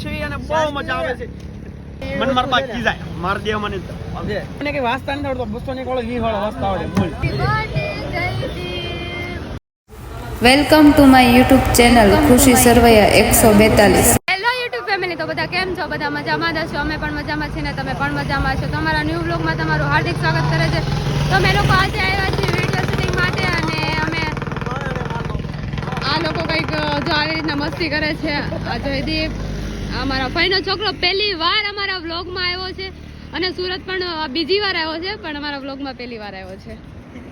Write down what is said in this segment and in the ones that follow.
છીએ અને બહુ મજા આવે છે. મન માર બાકી જાય. માર દે મને મને કે વાસ્તા નથી આવડતો બસો ને કોળો વી વાળો વાસ્તા આવડે બોલ. Welcome to my YouTube channel Khushi Sarvaiya એકસો બેતાલીસ હેલો યુટ્યુબ ફેમિલી તો બધા કેમ છો? બધા મજામાં જ છો? અમે પણ મજામાં છીએ ને તમે પણ મજામાં છો? તમારા ન્યૂ બ્લોગમાં તમારું હાર્દિક સ્વાગત કરે છે. તો મેં લોકો આજે આવ્યા છીએ વીડિયો શૂટિંગ માટે અને અમે આ લોકો કંઈક જો આવી રીતના મસ્તી કરે છે. જયદીપ અમારા ફઈનો છોકરો પહેલી વાર અમારા વ્લોગમાં આવ્યો છે અને સુરત પણ બીજી વાર આવ્યો છે પણ અમારા વ્લોગમાં પહેલી વાર આવ્યો છે.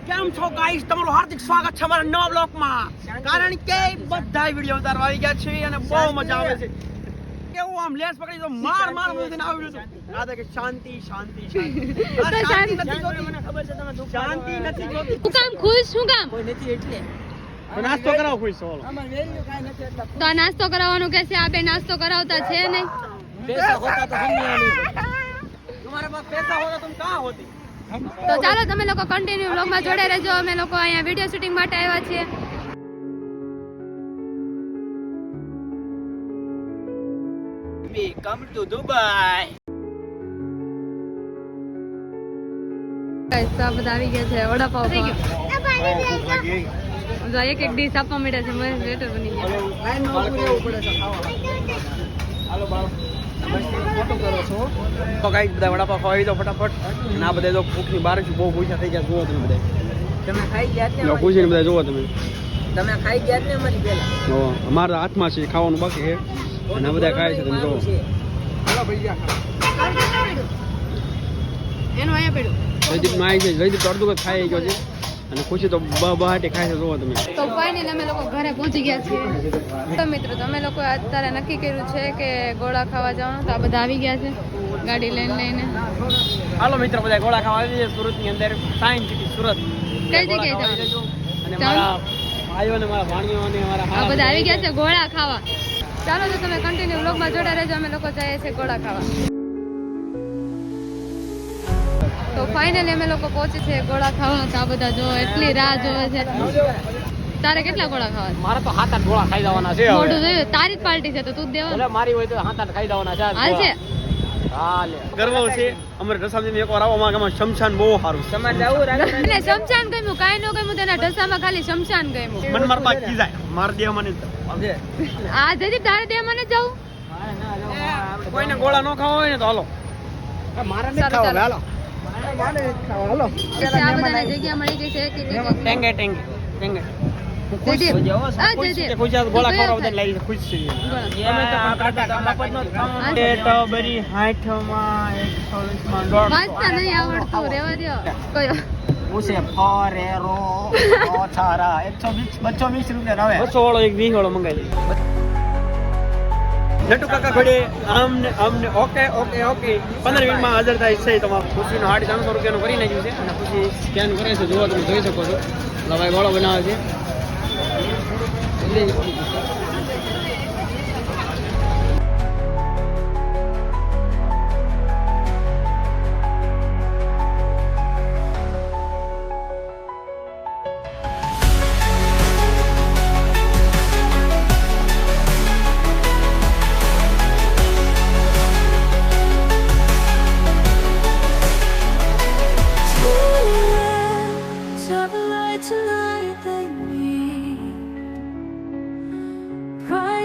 કેમ છો ગાઈસ તમારું હાર્દિક સ્વાગત છે અમારા નવા બ્લોકમાં કારણ કે બધા વીડિયો ઉતારવા આવી ગયા છે અને બહુ મજા આવે છે. કેવું આમ લેસ પકડી તો માર માર બધું આવ્યું છે રાધા કે શાંતિ શાંતિ શાંતિ. આ તો શાંતિ શાંતિ. નથી જોતી. મને ખબર છે તમે શાંતિ નથી જોતી શું કામ ખુશ છું કામ? તો નાસ્તો કરાવો ખુશ છો તો નાસ્તો કરાવવાનું કે છે? આ બે નાસ્તો કરાવતા છે નહીં તો ચાલો તમે લોકો કન્ટિન્યુ બ્લોગમાં જોડે રહેજો. અમે લોકો અહીંયા વીડિયો શૂટિંગ માટે આવ્યા છીએ. Come to Dubai. ગાઈસ તો બધા આવી ગયા છે વડાપાવ જો એક એક ડીશ આપવા મળ્યા છે મને વેટર બની ગયા. તો ગાઈસ બધા વડાપાવ ખવાઈ દો ફટાફટ. અને આ બધા તો ભૂખની બહાર છે બહુ ભૂખ્યા થઈ ગયા જુઓ તમે બધા. તમે ખાઈ ગયા ને ખુશીને બધા જુઓ તમે. તમે ખાઈ ગયા ને અમારી પહેલા અમારા હાથમાં છે ખાવાનું બાકી છે. અને આ બધા ખાય છે તમે જુઓ. એનો અહીંયા પડ્યું જયદીપ નો આવી છે જયદીપ અડધું ખાઈ ગયો છે. અને ખુશી તો બહાટે ખાય છે જોવો તમે. તો ફાઇનલ અમે લોકો ઘરે પહોંચી ગયા છીએ. તો મિત્રો તમે લોકો અત્યારે નક્કી કર્યું છે કે ગોળા ખાવા જવાનું. તો આ બધા આવી ગયા છે ગાડી લઈને લઈને. હાલો મિત્ર બધા ગોળા ખાવા આવી છે સુરતની અંદર સાયન્સ સિટી સુરત. કઈ જગ્યાએ જવાનું? અને મારા ભાઈઓ ને મારા ભાણીઓ ને મારા આ બધા આવી ગયા છે ગોળા ખાવા. ચાલો તો તમે કન્ટિન્યુ બ્લોગમાં જોડા રહેજો. અમે લોકો જઈએ છીએ ગોળા ખાવા. ફાઇનલી અમે લોકો પહોંચી છે ગોળા ખાવા તો આ બધા જો એટલી રાહ જોવે છે. તારે કેટલા ગોળા ખાવા? મારે તો હાથ આઠ ગોળા ખાઈ જવાના છે મોઢું જોયું? તારી જ પાર્ટી છે તો તું જ દેવાનું મારી હોય તો હાથ આઠ ખાઈ જવાના છે હાલ છે? ગર્વ છે. અમારે અમારા શમશાન બહુ સારું છે. તમારે એટલે શમશાન ગમ્યું કાંઈ ન ગમ્યું તેના ઢસામાં ખાલી શમશાન ગમ્યું. મન માર બાકી કી જાય. માર દે મને આ જદી તારે દે મને જવું કોઈને ગોળા ન ખાવા હોય ને તો હાલો. મારે સારું, ચાલો. હાલો. ટેંગે ટેંગે ટેંગે. બસો વાળો એક વીસ વાળો મંગાવી દે નટુ કાકા ઘડે, આમ ને આમ ને ઓકે ઓકે ઓકે. પંદર મિનિટમાં હાજર થાય છે તમારું ખુશીનો સાડી ત્રણસો રૂપિયાનું કરી નાખ્યું છે. અને ખુશી સ્કેન કરે છે, જોવા તમે જોઈ શકો છો. લવાઈ ગોળો બનાવે છે.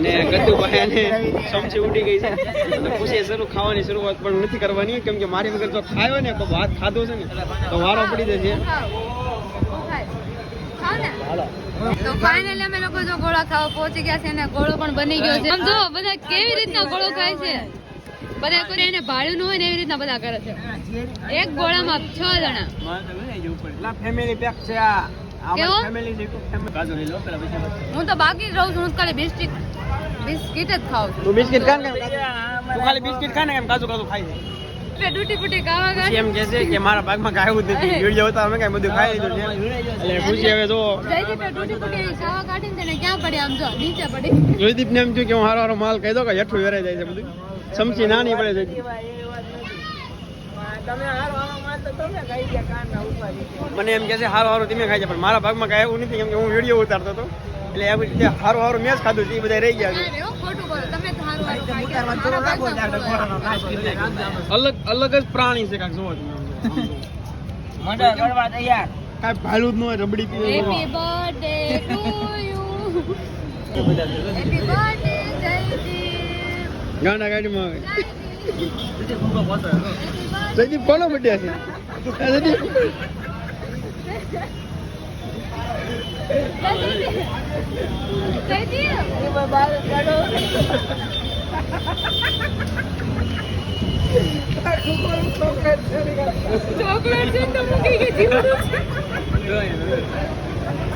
અને ગદ્દુ ભાઈ અને સમસી ઉડી ગઈ છે. અને પૂછે શરૂ ખાવાની શરૂઆત પણ નથી કરવાની? કેમ કે મારી વગર જો ખાયો ને તો ભાત ખાધો છે ને તો વારો પડી જશે તો ફાઇનલી અમે લોકો જો ગોળા ખાવા પહોંચી ગયા છે અને ગોળો પણ બની ગયો છે. આમ જો બધા કેવી રીતના ગોળો ખાય છે? બધા કોઈ એને ભાડ્યું ન હોય ને એવી રીતના બધા કરે છે. એક ગોળામાં છ જણા. ફેમિલી પેક છે આ. હું તો બાકી જ રહું છું હું ખાલી બિસ્કિટ બિસ્કિટ જ ખાઉં છું. બિસ્કિટ ખા ને તું ખાલી બિસ્કિટ ખા ને એમ કાજુ કાજુ ખાઈ એટલે કે મારા ભાગમાં ખાવું જ અમે કાઈ બધું ખાઈ લીધું પડે કે હું હારો માલ કહી દો કે જઠ્ઠું વેરાઈ જાય છે બધું. સમસી નાની પડે છે. મને એમ કે છે હારો હારો તમે ખાઈ છે પણ મારા ભાગમાં કાંઈ એવું નથી કેમ કે હું વીડિયો ઉતારતો હતો. એટલે એવી રીતે હારો હારો મેં જ ખાધું છે એ બધા રહી ગયા છે. અલગ અલગ જ પ્રાણી છે કાંઈક જોવા કાંઈ ભાલું જ ન હોય રબડી પીવે. ગાંડા ગાડીમાં જયદીપ. કોનો બર્થડે છે? જયદીપ.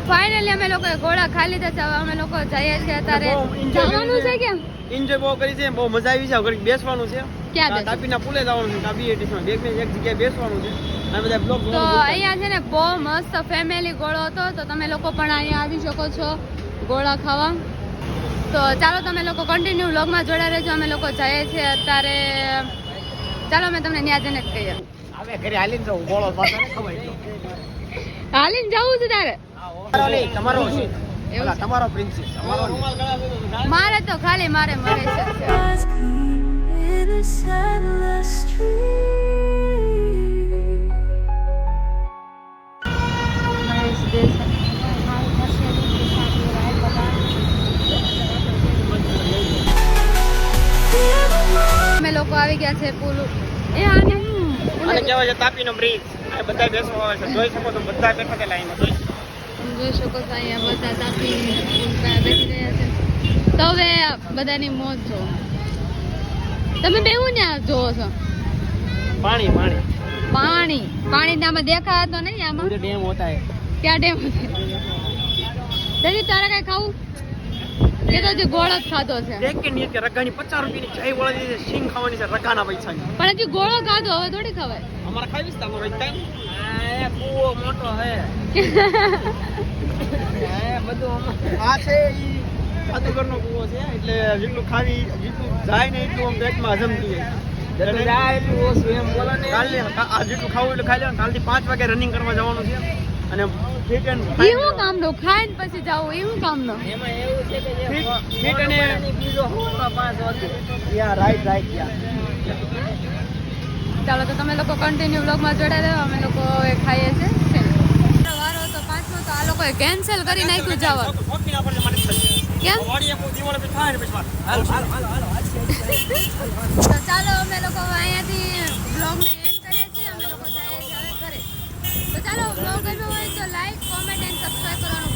ફાઇનલી અમે લોકો ગોળા ખાલી લીધા છે. અમે લોકો જઈએ છીએ અત્યારે. જવાનું છે. કેમ? એન્જોય બહુ કરી છે બહુ મજા આવી છે હવે બેસવાનું છે. ક્યાં તાપીના પુલે જવાનું છે તાપી એટીસમાં બે એક જગ્યાએ બેસવાનું છે. અને બધા બ્લોગ તો અહીંયા છે ને બહુ મસ્ત ફેમિલી ગોળો હતો તો તમે લોકો પણ અહીંયા આવી શકો છો ગોળા ખાવા. તો ચાલો તમે લોકો કન્ટિન્યુ વ્લોગમાં જોડા રહેજો અમે લોકો જઈએ છીએ અત્યારે. ચાલો અમે તમને ત્યાં જઈને જ કહીએ. હવે ઘરે હાલીને જવું ગોળો પાછો ને ખવાય હાલીને જવું છે તારે? તમારો છે? તમારો પ્રિન્સિસ તમારો નહીં. મારે તો ખાલી મારે મળે છે Eyes green in a endless stream. અમે લોકો આવી ગયા છે પુલ. એ આને અને કહેવાય છે તાપીનો બ્રિજ? આ બધા બેસવા આવે છે. જોઈ શકો તો બધા બેઠા છે લાઈનમાં. જોઈ શકો. તમે જોઈ શકો છો અહીંયા બધા તાપી બેસી રહ્યા છે. તો હવે બધાની મોજ જો તમે બેવું ને જોવો છો? પાણી પાણી. પાણી. પાણી આમાં દેખા હતો નહીં આમાં? ડેમ હોતા હે ક્યાં ડેમ હોતા. હે તારે કઈ ખાવું? એ તો જે ગોળો જ ખાધો છે. એક કે નહીં રગાની 50 રૂપિયાની જય વળાની છે સિંગ ખાવાની છે રગાના પૈસા. પણ હજી ગોળો ખાધો હવે થોડી ખવાય. અમારે ખાવીશ તમારો એક ટાઈમ આ એ મોટો હે. આ છે ઈ જાદુગરનો કૂવો છે એટલે જેટલું ખાવી જેટલું જાય ને એટલું આમ પેટમાં હજમ થઈ જાય જેટલું એમ ને. ખાવું એટલું ખાઈ લેવાનું. કાલથી પાંચ વાગે રનિંગ કરવા જવાનું છે. અને ફિટ એન્ડ એ શું કામનું ખાઈને પછી જાવ એમાં એવું છે કે જે ફિટ ફિટ અને બીજો પાંચ વાગે. Yeah right right yeah. ચાલો તો તમે લોકો કન્ટિન્યુ બ્લોગમાં જોડાઈ રહ્યો અમે લોકો ખાઈએ છીએ વારો હતો પાંચમો તો આ લોકોએ કેન્સલ કરી નાખ્યું જવા. તો ચાલો અમે લોકો અહીંયાથી બ્લોગને એન્ડ કરીએ છીએ. અમે લોકો જાય ઘરે. તો ચાલો બ્લોગ ગમ્યો હોય તો લાઈક કોમેન્ટ એન્ડ સબસ્ક્રાઇબ